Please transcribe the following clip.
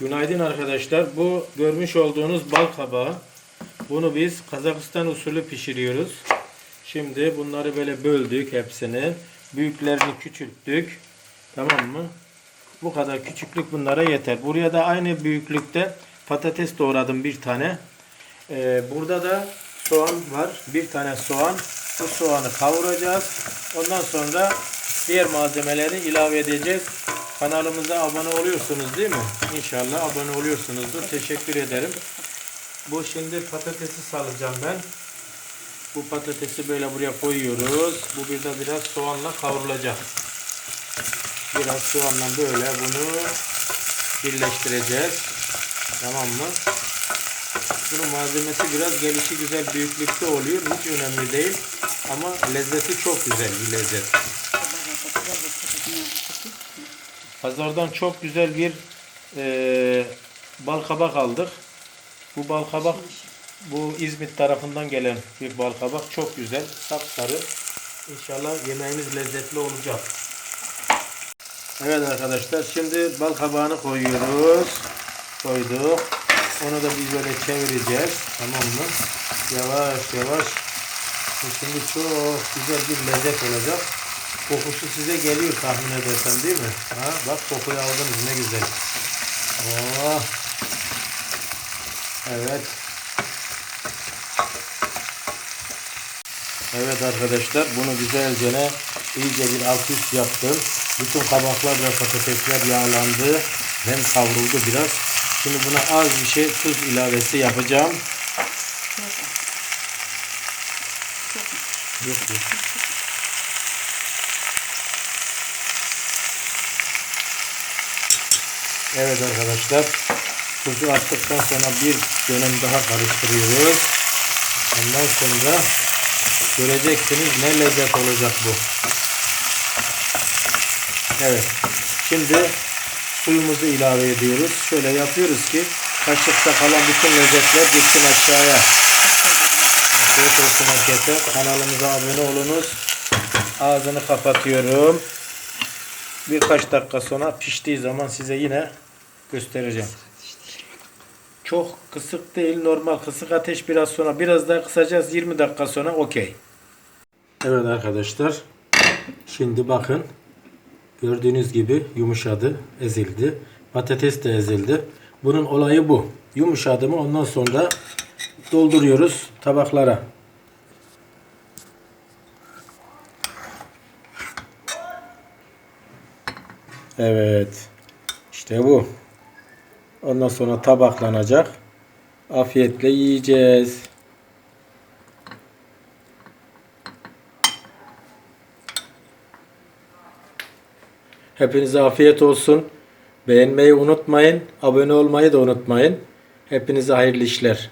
Günaydın arkadaşlar. Bu görmüş olduğunuz bal kabağı. Bunu biz Kazakistan usulü pişiriyoruz. Şimdi bunları böyle böldük hepsini. Büyüklerini küçülttük. Tamam mı? Bu kadar küçüklük bunlara yeter. Buraya da aynı büyüklükte patates doğradım bir tane. Ee, burada da soğan var. Bir tane soğan. Bu soğanı kavuracağız. Ondan sonra diğer malzemeleri ilave edeceğiz. Kanalımıza abone oluyorsunuz değil mi? İnşallah abone oluyorsunuzdur. Teşekkür ederim. Bu şimdi patatesi salacağım ben. Bu patatesi böyle buraya koyuyoruz. Bu bir de biraz soğanla kavrulacak. Biraz soğanla böyle bunu birleştireceğiz. Tamam mı? Bunun malzemesi biraz gelişi güzel büyüklükte oluyor. Hiç önemli değil. Ama lezzeti çok güzel bir lezzet. Pazardan çok güzel bir e, bal aldık. Bu bal kabak bu İzmit tarafından gelen bir bal kabak. Çok güzel. Sapsarı. İnşallah yemeğimiz lezzetli olacak. Evet arkadaşlar şimdi bal kabağını koyuyoruz. Koyduk. Onu da biz böyle çevireceğiz. Tamam mı? Yavaş yavaş. Şimdi çok güzel bir lezzet olacak. Kokusu size geliyor tahmin edersem değil mi? Ha, bak kokuyu aldınız ne güzel. Oh. Evet. Evet arkadaşlar bunu güzelce ne iyice bir alt üst yaptım. Bütün kabaklar ve patatesler yağlandı. Hem kavruldu biraz. Şimdi buna az bir şey tuz ilavesi yapacağım. Yok yok. Evet arkadaşlar. Tuzu attıktan sonra bir dönem daha karıştırıyoruz. Ondan sonra göreceksiniz ne lezzet olacak bu. Evet. Şimdi suyumuzu ilave ediyoruz. Şöyle yapıyoruz ki kaşıkta kalan bütün lezzetler gitsin aşağıya. Afiyet olsun. Kanalımıza abone olunuz. Ağzını kapatıyorum. Birkaç dakika sonra piştiği zaman size yine göstereceğim. Çok kısık değil normal kısık ateş biraz sonra biraz daha kısacağız 20 dakika sonra okey. Evet arkadaşlar şimdi bakın gördüğünüz gibi yumuşadı ezildi patates de ezildi bunun olayı bu yumuşadı mı ondan sonra dolduruyoruz tabaklara. Evet. İşte bu. Ondan sonra tabaklanacak. Afiyetle yiyeceğiz. Hepinize afiyet olsun. Beğenmeyi unutmayın. Abone olmayı da unutmayın. Hepinize hayırlı işler.